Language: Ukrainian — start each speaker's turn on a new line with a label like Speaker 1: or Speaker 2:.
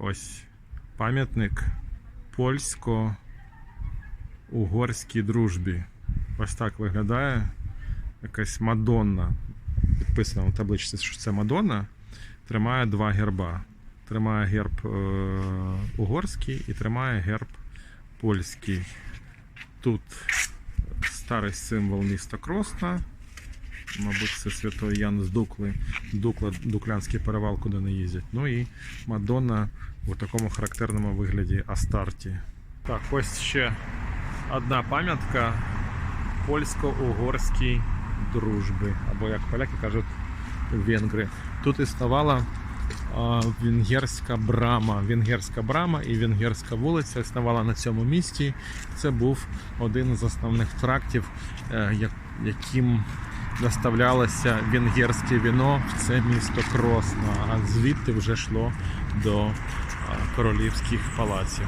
Speaker 1: Ось пам'ятник польсько-угорській дружбі. Ось так виглядає якась Мадонна. Підписано на табличці, що це Мадонна. Тримає два герба. Тримає герб е- угорський і тримає герб польський. Тут старий символ міста Кросна. Мабуть, це святой Ян з Дукли, Дукла, Дуклянський перевал, куди не їздять. Ну і Мадонна у такому характерному вигляді Астарті. Так, ось ще одна пам'ятка польсько-угорській дружби. Або як поляки кажуть, венгри. Тут існувала венгерська брама. Венгерська брама і венгерська вулиця існувала на цьому місці. Це був один з основних трактів, е, яким доставлялося венгерське віно в це місто Кросна, а звідти вже йшло до королівських палаців.